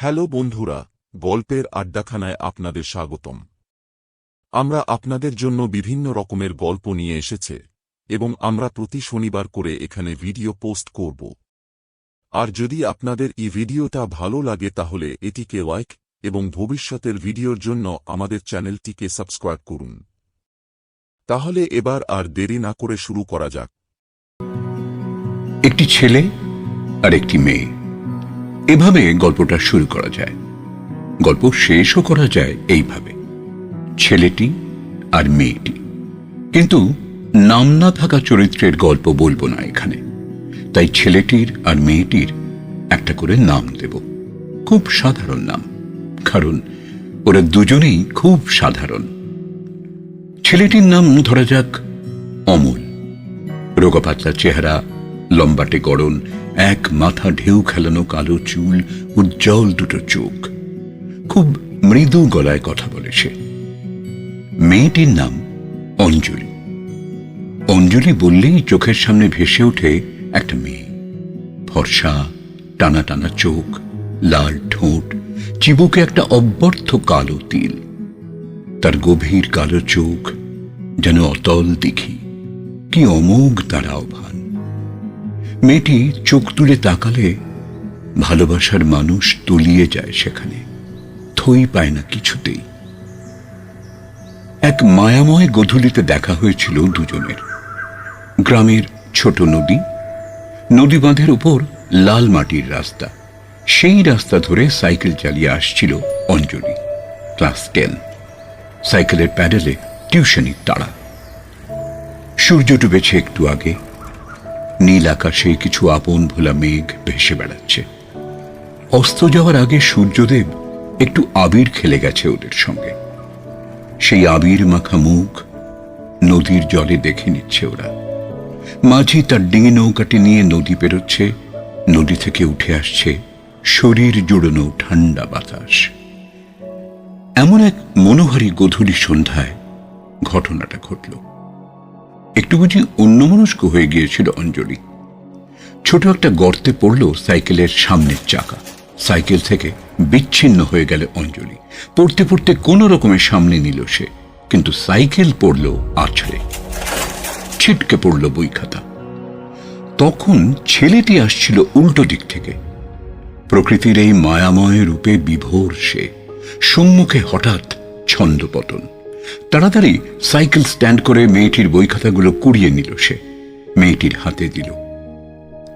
Hello বন্ধুরা, গল্পের আড্ডাখানায় আপনাদের স্বাগতম। আমরা আপনাদের জন্য বিভিন্ন রকমের গল্প নিয়ে এসেছে, এবং আমরা প্রতি শনিবার করে এখানে ভিডিও পোস্ট করব। আর যদি আপনাদের এই ভিডিওটা ভালো লাগে তাহলে এটিকে লাইক এবং ভবিষ্যতের ভিডিওর জন্য আমাদের চ্যানেলটিকে সাবস্ক্রাইব করুন। তাহলে এবার আর দেরি না করে শুরু করা যাক। একটি ছেলে আর একটি মেয়ে। এভাবে গল্পটা শুরু করা যায়। গল্প শেষও করা যায় এইভাবে। ছেলেটি আর মেয়েটি। কিন্তু নাম না থাকা চরিত্রের গল্প বলব না এখানে। তাই ছেলেটির আর মেয়েটির একটা করে নাম দেব। খুব সাধারণ নাম। কারণ ওরা দুজনেই খুব সাধারণ। ছেলেটির নাম ধরা যাক অমল। রোগপাতলা চেহারা, লম্বাটে গড়ন এক মাথা ঢেউ খেলানো কালো চুল, উজ্জ্বল দুটো চোখ। খুব মৃদু গলায় কথা বলে সে। মেয়েটির নাম অঞ্জলি। অঞ্জলি বললেই চোখের সামনে ভেসে ওঠে একটা মেয়ে। ফর্সা, টানা টানা চোখ, লাল ঠোঁট, চিবুকে একটা অব্যর্থ কালো তিল। তার গভীর কালো চোখ যেন অতল দেখি কি অমোঘ তারা আহ্বান মেয়েটি চোখ তুলে তাকালে ভালোবাসার মানুষ তলিয়ে যায় সেখানে। থই পায় না কিছুতেই। এক মায়াময় গধূলিতে দেখা হয়েছিল দুজনের। গ্রামের ছোট নদী নদী বাঁধের উপর লাল মাটির রাস্তা। সেই রাস্তা ধরে সাইকেল চালিয়ে আসছিল অঞ্জলি, ক্লাস টেন। সাইকেলের প্যাডেলে টিউশনির তাড়া। সূর্য ডুবেছে একটু আগে নীল আকাশে কিছু আপন ভোলা মেঘ ভেসে বেড়াচ্ছে। অস্ত যাওয়ার আগে সূর্যদেব একটু আবির খেলে গেছে ওদের সঙ্গে। সেই আবির মাখা মুখ নদীর জলে দেখে নিচ্ছে ওরা। মাঝি তার ডিঙি নৌকাটি নিয়ে নদী পেরোচ্ছে। নদী থেকে উঠে আসছে শরীর জুড়োনো ঠান্ডা বাতাস। এমন এক মনোহারী গধূলি সন্ধ্যায় ঘটনাটা ঘটল। একটু বুঝি অন্যমনস্ক হয়ে গিয়েছিল অঞ্জলি। ছোট একটা গর্তে পড়ল সাইকেলের সামনের চাকা। সাইকেল থেকে বিচ্ছিন্ন হয়ে গেল অঞ্জলি। পড়তে পড়তে কোনো রকমের সামনে নিল সে, কিন্তু সাইকেল পড়ল আছড়ে। ছিটকে পড়ল বই খাতা। তখন ছেলেটি আসছিল উল্টো দিক থেকে। প্রকৃতির এই মায়াময় রূপে বিভোর সে। সম্মুখে হঠাৎ ছন্দপতন। তাড়াতাড়ি সাইকেল স্ট্যান্ড করে মেয়েটির বই খাতাগুলো কুড়িয়ে নিল সে। মেয়েটির হাতে দিল।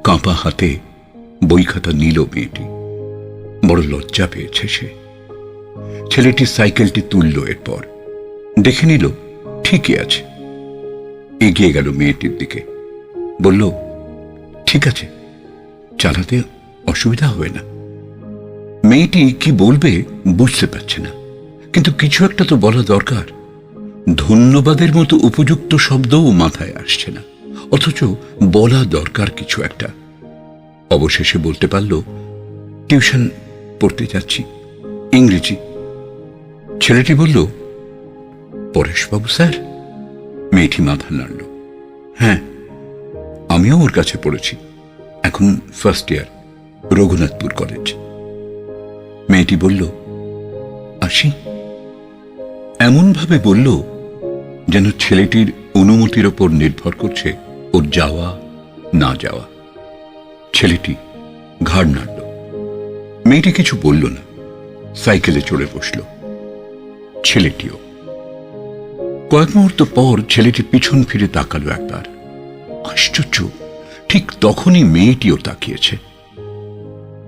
কাঁপা হাতে বই খাতা নিল মেয়েটি। বড় লজ্জা পেয়েছে সে। ছেলেটি সাইকেলটি তুলল এরপর। দেখে নিল, ঠিকই আছে। এগিয়ে গেল মেয়েটির দিকে। বলল, ঠিক আছে, চালাতে অসুবিধা হবে না। মেয়েটি কি বলবে বুঝতে পারছে না। কিন্তু কিছু একটা তো বলা দরকার। ধন্যবাদের মতো উপযুক্ত শব্দও মাথায় আসছে না। অথচ বলা দরকার কিছু একটা। অবশেষে বলতে পারল, টিউশন পড়তে যাচ্ছি, ইংরেজি। ছেলেটি বলল, পরেশবাবু স্যার? মেয়েটি মাথা নাড়ল হ্যাঁ আমিও ওর কাছে পড়েছি। এখন ফার্স্ট ইয়ার রঘুনাথপুর কলেজ মেয়েটি বলল, আসি। এমনভাবে বলল যেন ছেলেটির অনুমতির ওপর নির্ভর করছে ওর যাওয়া, না যাওয়া। ছেলেটি ঘাড় নাড়ল। মেয়েটি কিছু বলল না। সাইকেলে চড়ে বসল। ছেলেটিও। কয়েক মুহূর্ত পর ছেলেটি পিছন ফিরে তাকালো একবার। আশ্চর্য, ঠিক তখনই মেয়েটিও তাকিয়েছে।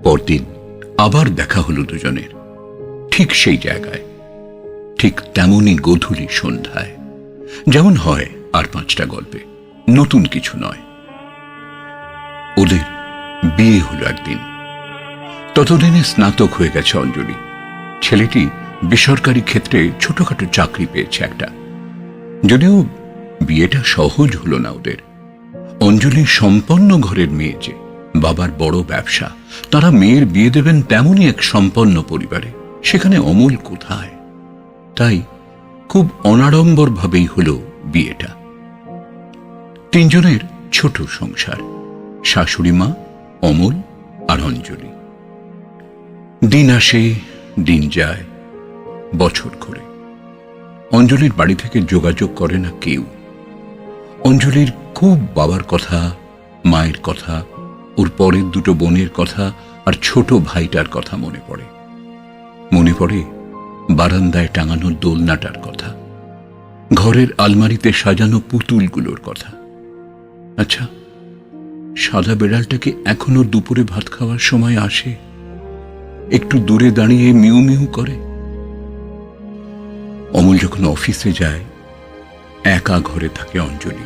পরদিন আবার দেখা হলো দুজনের, ঠিক সেই জায়গায়। ঠিক তেমনই গধূলি সন্ধ্যায়। যেমন হয় আর পাঁচটা গল্পে। নতুন কিছু নয়। ওদের বিয়ে হলো একদিন। ততদিনে স্নাতক হয়ে গেছে অঞ্জলি। ছেলেটি বেসরকারি ক্ষেত্রে ছোটখাটো চাকরি পেয়েছে একটা। যদিও বিয়েটা সহজ হলো না ওদের। অঞ্জলি সম্পন্ন ঘরের মেয়ে যে, বাবার বড় ব্যবসা। তারা মেয়ের বিয়ে দেবেন তেমনই এক সম্পন্ন পরিবারে। সেখানে অমূল কোথায়? তাই খুব অনাড়ম্বর ভাবেই হল বিয়েটা। তিনজনের ছোট সংসার, শাশুড়ি মা, অমল আর অঞ্জলি। দিন আসে, দিন যায়, বছর ঘুরে। অঞ্জলির বাড়ি থেকে যোগাযোগ করে না কেউ। অঞ্জলির খুব বাবার কথা, মায়ের কথা, ওর পরের দুটো বোনের কথা আর ছোট ভাইটার কথা মনে পড়ে। মনে পড়ে বারান্দায় টাঙানো দোলনাটার কথা। ঘরের আলমারিতে সাজানো পুতুলগুলোর কথা। আচ্ছা সাদা বেড়ালটাকে এখনও দুপুরে ভাত খাওয়ার সময় আসে? একটু দূরে দাঁড়িয়ে মিউ মিউ করে? অমল যখন অফিসে যায়, একা ঘরে থাকে অঞ্জলি।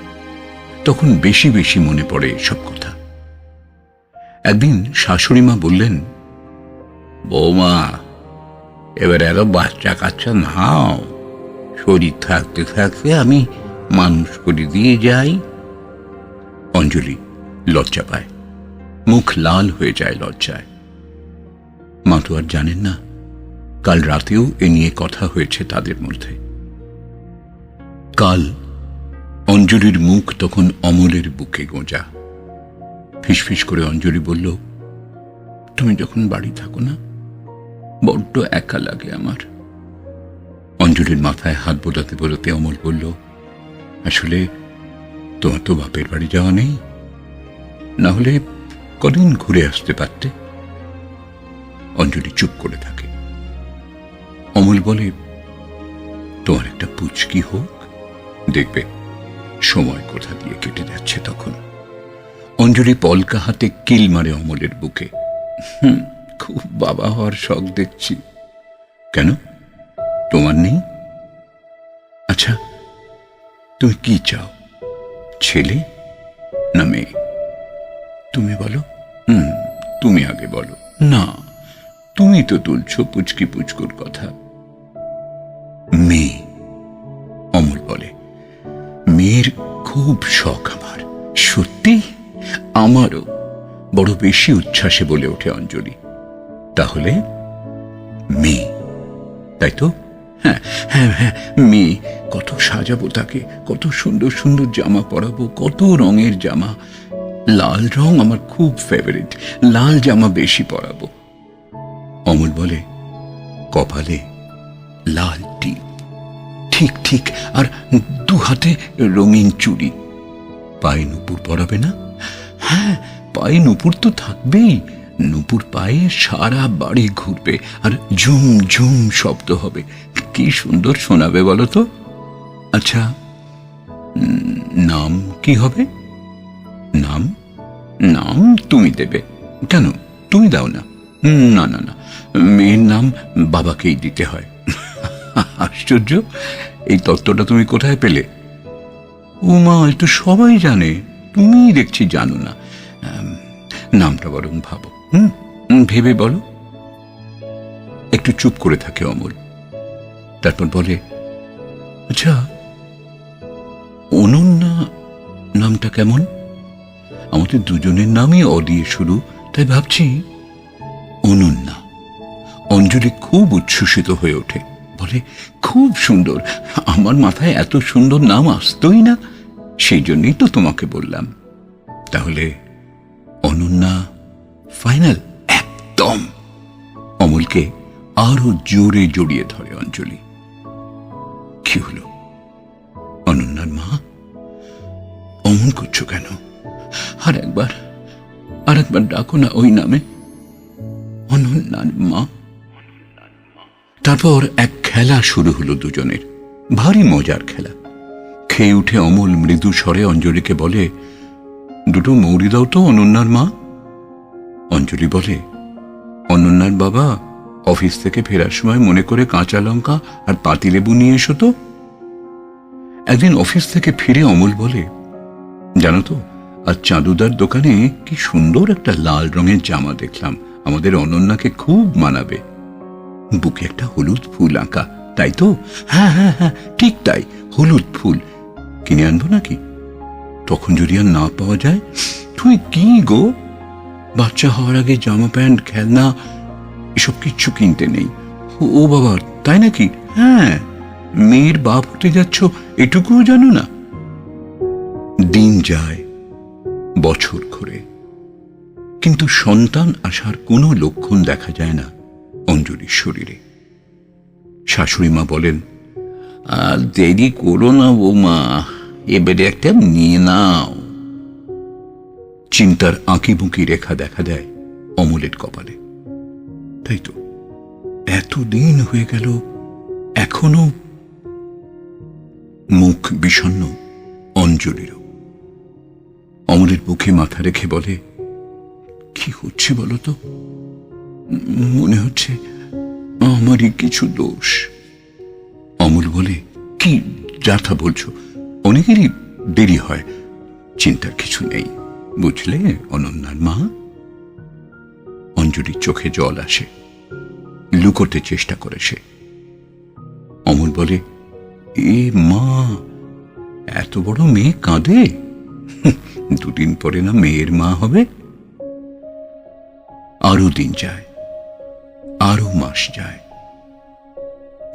তখন বেশি বেশি মনে পড়ে সব কথা। একদিন শাশুড়ি মা বললেন, বৌমা এবার এত বাচ্চা কাচ্চা নাও। শরীর থাকতে থাকতে আমি মানুষ করে দিয়ে যাই। অঞ্জলি, লজ্জা পায়। মুখ লাল হয়ে যায় লজ্জায়। মা তো আর জানেন না, কাল রাতেও এ নিয়ে কথা হয়েছে তাদের মধ্যে। কাল অঞ্জলির মুখ তখন অমলের বুকে গোঁজা। ফিসফিস করে অঞ্জলি বলল, তুমি যখন বাড়ি থাকো না বড্ড একা লাগে আমার। অঞ্জলির মাথায় হাত বোলাতে বোলাতে অমল বলল, আসলে তোমার তো বাপের বাড়ি যাওয়া নেই। না হলে কদিন ঘুরে আসতে পারতে? অঞ্জলি চুপ করে থাকে। অমল বলে, তোমার একটা পুচকি হোক। দেখবে, সময় কোথা দিয়ে কেটে যাচ্ছে তখন। অঞ্জলি পলকা হাতে কিল মারে অমলের বুকে। হুম খুব বাবা হওয়ার শখ দেখছি। কেন? তোমার নেই? আচ্ছা তুমি কি চাও? ছেলে না মেয়ে? তুমি বলো। হুম, তুমি আগে বলো। না, তুমি তো তুলছো পুচকি পুচকুর কথা। মেয়ে, অমল বলে। মেয়ের খুব শখ আমার। সত্যি? আমারও। বড় বেশি উচ্ছ্বাসে বলে ওঠে অঞ্জলি। তাহলে মেয়ে তাই তো? হ্যাঁ হ্যাঁ হ্যাঁ মেয়ে কত সাজাবো তাকে, কত সুন্দর সুন্দর জামা পরাবো, কত রঙের জামা। লাল রং আমার খুব ফেভারিট লাল জামা বেশি পরাবো। অমল বলে, কপালে লাল টিপ। ঠিক ঠিক, আর দু হাতে রঙিন চুড়ি। পায়ে নুপুর পরাবে না? হ্যাঁ পায়ে নুপুর তো থাকবেই। নুপুর পায়ে সারা বাড়ি ঘুরবে আর ঝুম ঝুম শব্দ হবে। কি সুন্দর শোনাবে বলো তো? আচ্ছা নাম কি হবে? নাম? নাম তুমি দেবে। কেন? তুমি দাও না। না না না। মেয়ের নাম বাবাকেই দিতে হয়। আশ্চর্য। এই তত্ত্বটা তুমি কোথায় পেলে? উমা, এ তো সবাই জানে। তুমি দেখছি জানো না। নামটা বরং ভাবো। হুম ভেবে বলো। একটু চুপ করে থাকে অমল। তারপর বলে আচ্ছা অনন্যা নামটা কেমন? আমাদের দুজনের নামই অ দিয়ে শুরু, তাই ভাবছি অনন্যা অঞ্জলি খুব উচ্ছ্বসিত হয়ে ওঠে। বলে, খুব সুন্দর। আমার মাথায় এত সুন্দর নাম আসতোই না। সেই জন্যই তো তোমাকে বললাম। তাহলে অনন্যা ফাইনাল একদম। অমলকে আরও জোরে জড়িয়ে ধরে অঞ্জলি। কি হলো? অনন্যার মা? অমন করছ কেন? আর একবার আর একবার ডাকো না ওই নামে। অনন্যার মা? তারপর এক খেলা শুরু হলো দুজনের। ভারী মজার খেলা। খেয়ে উঠে অমল মৃদু স্বরে অঞ্জলিকে বলে, দুটো মৌরি দাও তো, অনন্যার মা। অঞ্জলি বলে, অনন্যার বাবা, অফিস থেকে ফেরার সময় মনে করে কাঁচা লঙ্কা আর পাতিলেবু নিয়ে এসো তো। একদিন অফিস থেকে ফিরে অমল বলে, জানো তো আর চাঁদুদার দোকানে কি সুন্দর একটা লাল রঙের জামা দেখলাম। আমাদের অনন্যাকে খুব মানাবে। বুকে একটা হলুদ ফুল আঁকা, তাই তো? হ্যাঁ হ্যাঁ হ্যাঁ ঠিক তাই, হলুদ ফুল। কিনে আনব নাকি? তখন যদি আর না পাওয়া যায় তুমি কি গো? বাচ্চা হওয়ার আগে জামা প্যান্ট, খেলনা, এসব কিচ্ছু কিনতে নেই। ও- বাবা, তাই নাকি? হ্যাঁ মেয়ের বাপ হতে যাচ্ছ, এটুকুও জানো না। দিন যায়, বছর ঘোরে। কিন্তু সন্তান আসার কোনো লক্ষণ দেখা যায় না অঞ্জলির শরীরে। শাশুড়ি মা বলেন, আর দেরি করো না বৌমা এবারে একটা নিয়ে নাও। চিন্তার আঁকি বুকি রেখা দেখা দেয় অমলের কপালে। তাই তো, এতদিন হয়ে গেল, এখনও মুখ বিষণ্ণ, অঞ্জলিরও। অমলের বুকে মাথা রেখে বলে, কি হচ্ছে বলো তো? মনে হচ্ছে আমারই কিছু দোষ। অমল বলে, কি যাথা বলছো? অনেকেরই দেরি হয়, চিন্তার কিছু নেই। বুঝলে, অনন্যার মা? অঞ্জলির চোখে জল আসে। লুকোতে চেষ্টা করে সে। অমল বলে, এ মা, এত বড় মেয়ে কাঁদে? দুদিন পরে না মেয়ের মা হবে? আরও দিন যায় আরও মাস যায়।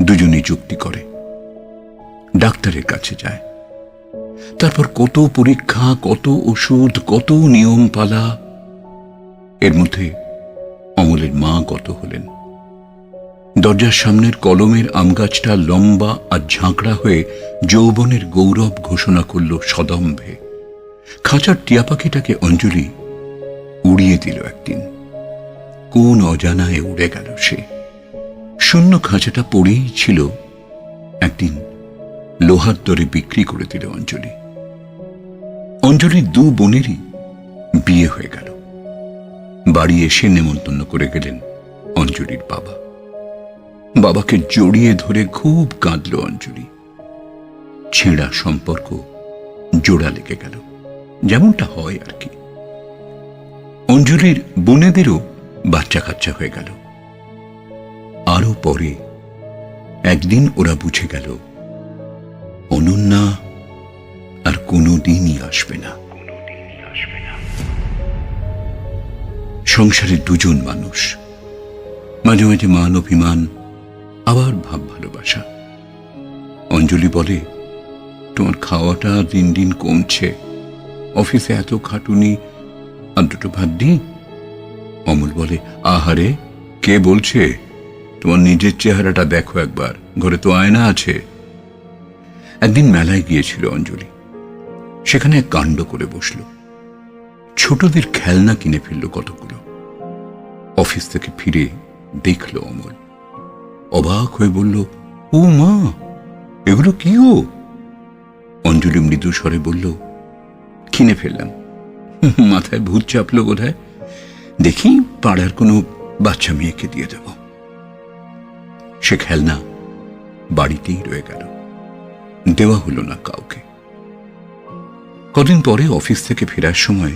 দুজনে যুক্তি করে। ডাক্তারের কাছে যায়। তারপর কত পরীক্ষা, কত ওষুধ, কত নিয়ম পালা। এর মধ্যে অমলের মা গত হলেন। দরজার সামনের কলমের আমগাছটা লম্বা আর ঝাঁকড়া হয়ে যৌবনের গৌরব ঘোষণা করল সদম্ভে। খাঁচার টিয়া পাখিটাকে অঞ্জলি উড়িয়ে দিল একদিন। কোন অজানায় উড়ে গেল সে? শূন্য খাঁচাটা পড়েই ছিল একদিন লোহার দরে বিক্রি করে দিল অঞ্জলি। অঞ্জলির দু বোনেরই বিয়ে হয়ে গেল। বাড়ি এসে নেমন্তন্ন করে গেলেন অঞ্জলির বাবা। বাবাকে জড়িয়ে ধরে খুব কাঁদল অঞ্জলি। ছেঁড়া সম্পর্ক জোড়া লেগে গেল। যেমনটা হয় আর কি। অঞ্জলির বোনেদেরও বাচ্চা কাচ্চা হয়ে গেল। আরও পরে একদিন ওরা বুঝে গেল অনন্যা আর কোনো দিনই আসবে না। সংসারে দুজন মানুষ, মাঝে মাঝে মান অভিমান, আবার ভাব ভালোবাসা। অঞ্জলি বলে, তোমার খাওয়াটা দিন দিন কমছে। অফিসে এত খাটুনি, আর দুটো ভাত দিই? অমল বলে, আহারে, কে বলছে? তোমার নিজের চেহারাটা দেখো একবার, ঘরে তো আয়না আছে। একদিন মেলায় গিয়েছিল অঞ্জলি। সেখানে এক কাণ্ড করে বসল। ছোটদের খেলনা কিনে ফেলল কতগুলো। অফিস থেকে ফিরে দেখল অমল। অবাক হয়ে বলল, ও মা, এগুলো কি ও? অঞ্জলি মৃদু স্বরে বলল, কিনে ফেললাম। মাথায় ভূত চাপলো বোধহয়। দেখি পাড়ার কোনো বাচ্চা মেয়েকে দিয়ে দেব। সে খেলনা বাড়িতেই রয়ে গেল। দেওয়া হলো না কাউকে। কদিন পরে অফিস থেকে ফেরার সময়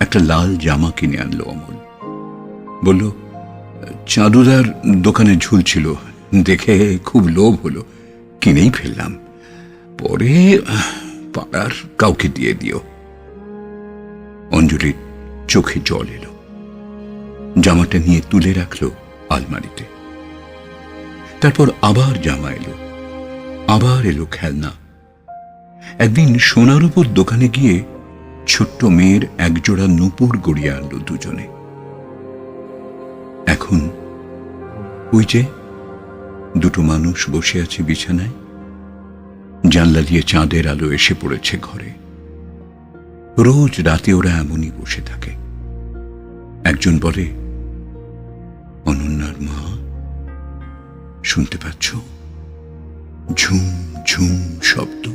একটা লাল জামা কিনে আনলো অমল। বলল, চাঁদুদার দোকানে ঝুলছিল দেখে খুব লোভ হলো, কিনেই ফেললাম। পরে, পাড়ার কাউকে দিয়ে দিও। অঞ্জলির চোখে জল এলো। জামাটা নিয়ে তুলে রাখল আলমারিতে। তারপর আবার জামা এলো। আবার এলো খেলনা। একদিন সোনার উপর দোকানে গিয়ে ছোট্ট মেয়ের একজোড়া নুপুর গড়িয়ে আনলো দুজনে। এখন ওই যে দুটো মানুষ বসে আছে বিছানায়, জানলা দিয়ে চাঁদের আলো এসে পড়েছে ঘরে। রোজ রাতে ওরা এমনই বসে থাকে। একজন বলে, অনন্যার মা, শুনতে পাচ্ছ? ঝুম ঝুম শব্দ।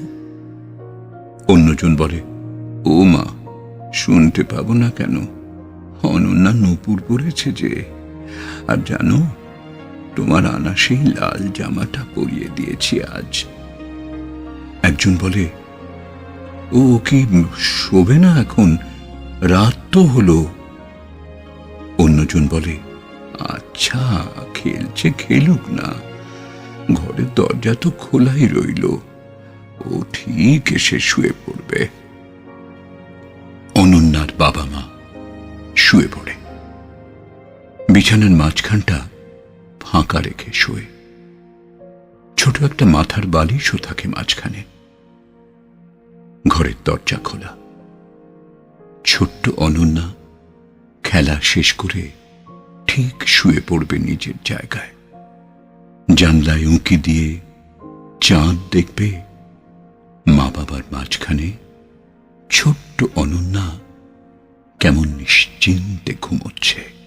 অন্যজন বলে, ও মা, শুনতে পাবো না কেন? অনন্যা নূপুর পরেছে যে। আর জানো, তোমার আনা সেই লাল জামাটা পরিয়ে দিয়েছি আজ। একজন বলে, ও কি শোবে না এখন? রাত তো হলো। অন্যজন বলে আচ্ছা খেলছে, খেলুক না। ঘরের দরজা তো খোলাই রইল। ও ঠিক এসে শুয়ে পড়বে। অনন্যার বাবা মা শুয়ে পড়ে। বিছানার মাঝখানটা ফাঁকা রেখে শোয়ে। ছোট একটা মাথার বালিশও থাকে মাঝখানে। ঘরের দরজা খোলা। ছোট্ট অনন্যা খেলা শেষ করে ঠিক শুয়ে পড়বে নিজের জায়গায়। জানলায় উঁকি দিয়ে চাঁদ দেখবে মা বাবার মাঝখানে ছোট্ট অনন্যা কেমন নিশ্চিন্তে ঘুমোচ্ছে।